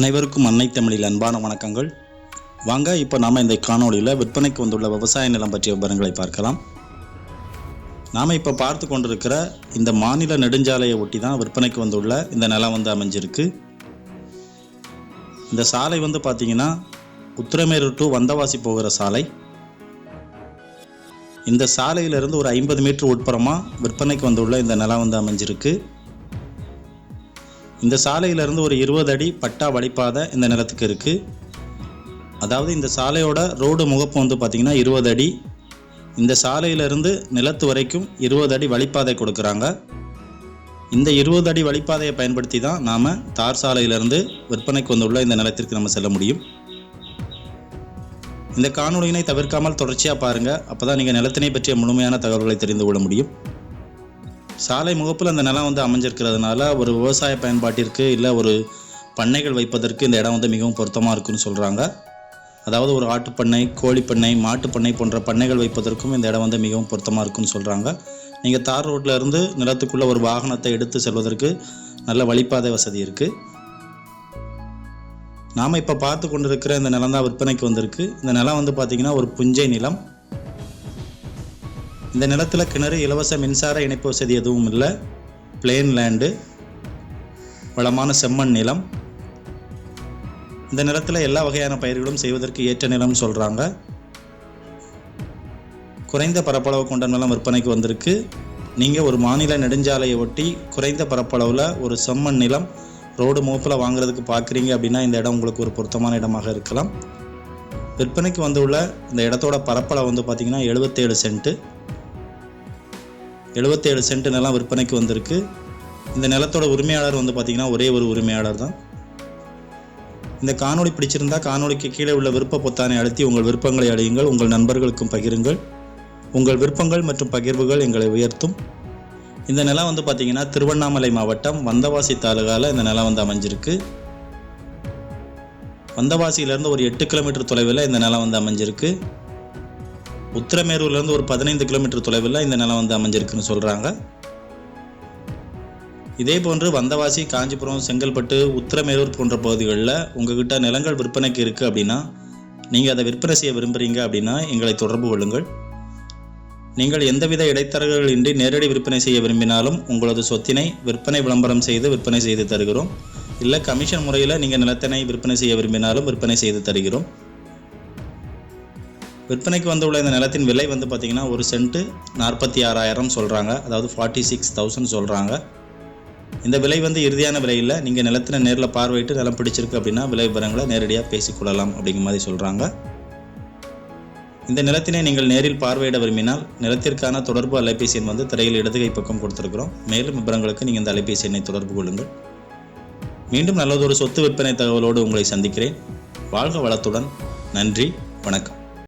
அனைவருக்கும் அன்னை தமிழில் அன்பான வணக்கங்கள். வாங்க இப்போ நாம் இந்த காணொளியில் விற்பனைக்கு வந்துள்ள விவசாய நிலம் பற்றிய விவரங்களை பார்க்கலாம். நாம் இப்போ பார்த்து கொண்டிருக்கிற இந்த மாநில நெடுஞ்சாலையை ஒட்டி தான் விற்பனைக்கு வந்துள்ள இந்த நிலம் வந்து அமைஞ்சிருக்கு. இந்த சாலை வந்து பார்த்தீங்கன்னா உத்திரமேரூர் டு வந்தவாசி போகிற சாலை. இந்த சாலையிலிருந்து ஒரு ஐம்பது மீட்டர் உட்புறமாக விற்பனைக்கு வந்துள்ள இந்த நிலம் வந்து அமைஞ்சிருக்கு. இந்த சாலையிலிருந்து ஒரு இருபது அடி பட்டா வழிப்பாதை இந்த நிலத்துக்கு இருக்குது அதாவது இந்த சாலையோட ரோடு முகப்பு வந்து பார்த்திங்கன்னா இருபது அடி. இந்த சாலையிலிருந்து நிலத்து வரைக்கும் இருபது அடி வழிப்பாதை கொடுக்குறாங்க. இந்த இருபது அடி வழிப்பாதையை பயன்படுத்தி தான் நாம் தார் சாலையிலிருந்து விற்பனைக்கு வந்துள்ள இந்த நிலத்திற்கு நம்ம செல்ல முடியும். இந்த காணொலியினை தவிர்க்காமல் தொடர்ச்சியாக பாருங்கள் அப்போ தான் நீங்கள் நிலத்தினை பற்றிய முழுமையான தகவல்களை தெரிந்து கொள்ள முடியும். சாலை முகப்பில் அந்த நிலம் வந்து அமைஞ்சிருக்கிறதுனால ஒரு விவசாய பயன்பாட்டிற்கு இல்லை ஒரு பண்ணைகள் வைப்பதற்கு இந்த இடம் வந்து மிகவும் பொருத்தமாக இருக்குன்னு சொல்கிறாங்க அதாவது ஒரு ஆட்டுப்பண்ணை கோழிப்பண்ணை மாட்டுப்பண்ணை போன்ற பண்ணைகள் வைப்பதற்கும் இந்த இடம் வந்து மிகவும் பொருத்தமாக இருக்குன்னு சொல்கிறாங்க நீங்கள் தார் ரோட்டில் இருந்து நிலத்துக்குள்ளே ஒரு வாகனத்தை எடுத்து செல்வதற்கு நல்ல வழிப்பாதை வசதி இருக்குது நாம் இப்போ பார்த்து கொண்டிருக்கிற இந்த நிலம் தான் விற்பனைக்கு வந்திருக்கு. இந்த நிலம் வந்து பார்த்திங்கன்னா ஒரு புஞ்சை நிலம். இந்த நிலத்தில் கிணறு இலவச மின்சார இணைப்பு வசதி எதுவும் இல்லை. பிளேன் லேண்டு வளமான செம்மண் நிலம். இந்த நிலத்தில் எல்லா வகையான பயிர்களும் செய்வதற்கு ஏற்ற நிலம்னு சொல்கிறாங்க குறைந்த பரப்பளவு கொண்ட நிலம் விற்பனைக்கு வந்திருக்கு. நீங்கள் ஒரு மாநில நெடுஞ்சாலையை ஒட்டி குறைந்த பரப்பளவில் ஒரு செம்மண் நிலம் ரோடு மூப்பில் வாங்குறதுக்கு பார்க்குறீங்க அப்படின்னா இந்த இடம் உங்களுக்கு ஒரு பொருத்தமான இடமாக இருக்கலாம். விற்பனைக்கு வந்துள்ள இந்த இடத்தோட பரப்பளவு வந்து பார்த்திங்கன்னா எழுபத்தேழு சென்ட்டு எழுபத்தேழு சென்ட் நிலம் விற்பனைக்கு வந்திருக்கு. இந்த நிலத்தோட உரிமையாளர் வந்து பார்த்திங்கன்னா ஒரே ஒரு உரிமையாளர் தான். இந்த காணொளி பிடிச்சிருந்தா காணொளிக்கு கீழே உள்ள விருப்ப பொத்தானை அழுத்தி உங்கள் விருப்பங்களை அழியுங்கள் உங்கள் நண்பர்களுக்கும் பகிருங்கள். உங்கள் விருப்பங்கள் மற்றும் பகிர்வுகள் எங்களை உயர்த்தும். இந்த நிலம் வந்து பார்த்திங்கன்னா திருவண்ணாமலை மாவட்டம் வந்தவாசி தாலுகாவில் இந்த நிலம் வந்து அமைஞ்சிருக்கு. வந்தவாசியிலேருந்து ஒரு எட்டு கிலோமீட்டர் தொலைவில் இந்த நிலம் வந்து அமைஞ்சிருக்கு. உத்திரமேரூர்லேருந்து ஒரு பதினைந்து கிலோமீட்டர் தொலைவில் இந்த நிலம் வந்து அமைஞ்சிருக்குன்னு சொல்கிறாங்க இதே போன்று வந்தவாசி காஞ்சிபுரம் செங்கல்பட்டு உத்திரமேரூர் போன்ற பகுதிகளில் உங்ககிட்ட நிலங்கள் விற்பனைக்கு இருக்குது அப்படின்னா நீங்கள் அதை விற்பனை செய்ய விரும்புகிறீங்க அப்படின்னா எங்களை தொடர்பு கொள்ளுங்கள். நீங்கள் எந்தவித இடைத்தரகர்களின்றி நேரடி விற்பனை செய்ய விரும்பினாலும் உங்களது சொத்தினை விற்பனை விளம்பரம் செய்து விற்பனை செய்து தருகிறோம். இல்லை கமிஷன் முறையில் நீங்கள் நிலத்தினை விற்பனை செய்ய விரும்பினாலும் விற்பனை செய்து தருகிறோம். விற்பனைக்கு வந்துள்ள இந்த நிலத்தின் விலை வந்து பார்த்திங்கன்னா ஒரு சென்ட்டு நாற்பத்தி ஆறாயிரம் சொல்கிறாங்க அதாவது ஃபார்ட்டி சிக்ஸ் தௌசண்ட் சொல்கிறாங்க இந்த விலை வந்து இறுதியான விலை இல்லை. நீங்கள் நிலத்தினை நேரில் பார்வையிட்டு நிலம் பிடிச்சிருக்கு அப்படின்னா விலை விவரங்களை நேரடியாக பேசிக்கொள்ளலாம் அப்படிங்கிற மாதிரி சொல்கிறாங்க இந்த நிலத்தினை நீங்கள் நேரில் பார்வையிட விரும்பினால் நிலத்திற்கான தொடர்பு அலைபேசி எண் வந்து திரையில் இடதுகை பக்கம் கொடுத்துருக்குறோம். மேலும் விவரங்களுக்கு நீங்கள் இந்த அலைபேசி எண்ணை தொடர்பு கொள்ளுங்கள். மீண்டும் நல்லதொரு சொத்து விற்பனை தகவலோடு உங்களை சந்திக்கிறேன். வாழ்க வளத்துடன். நன்றி. வணக்கம்.